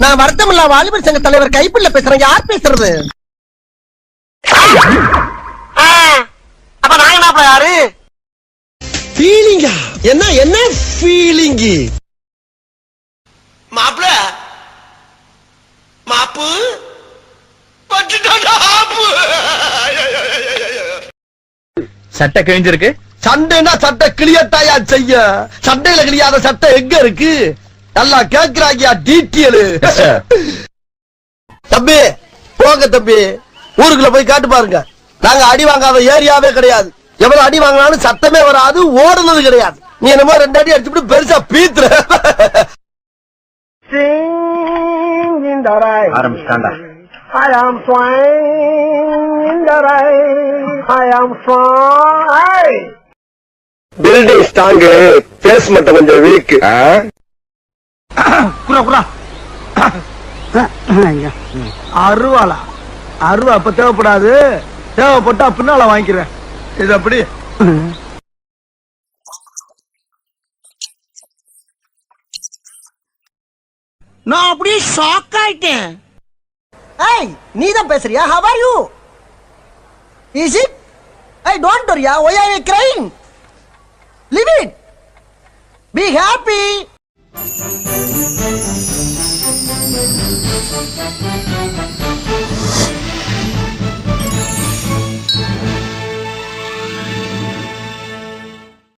நான் வருத்தமில்லா வாலிபர் சங்க தலைவர் கைப்பிள்ள பேசுறேன். யார் பேசுறது? அப்ப நாங்க என்ன யாரு? ஃபீலிங்கா என்ன என்ன ஃபீலிங்கு மாப்பிள மாப்பு சட்டை கிழிஞ்சிருக்கு. சண்டைனா சட்டை கிளியத்தாயா செய்ய? சண்டையில கிளியாத சட்டை எங்க இருக்கு? நல்லா கேக்குறாங்கயா டீட்டியல் தம்பி போங்க தம்பி. ஊருக்குள்ள போய் காட்டு பாருங்க. நாங்க அடி வாங்காத ஏரியாவே கிடையாது. எவ்வளவு அடி வாங்கினாலும் சத்தமே வராது ஓடுனது கிடையாது. நீ என்னமோ ரெண்டு அடி அடிச்சுட்டு பெருசா பீத்துற. ஆரம்பிச்சிட்டாண்டா I am flying in the rain. I am flying. Building strong base மட்டும் கொஞ்சம் வீக் குரா குரா அருவாளா. அருவா அப்ப தேவைப்படாது. தேவைப்பட்டா பின்னால வாங்கிக்கிறேன். இது அப்படி. நான் அப்படியே ஷாக் ஆயிட்டேன். ஏய் நீ தான் பேசுறியா? How are you? Is it? hey don't worry why are you crying? Leave it. Thank you.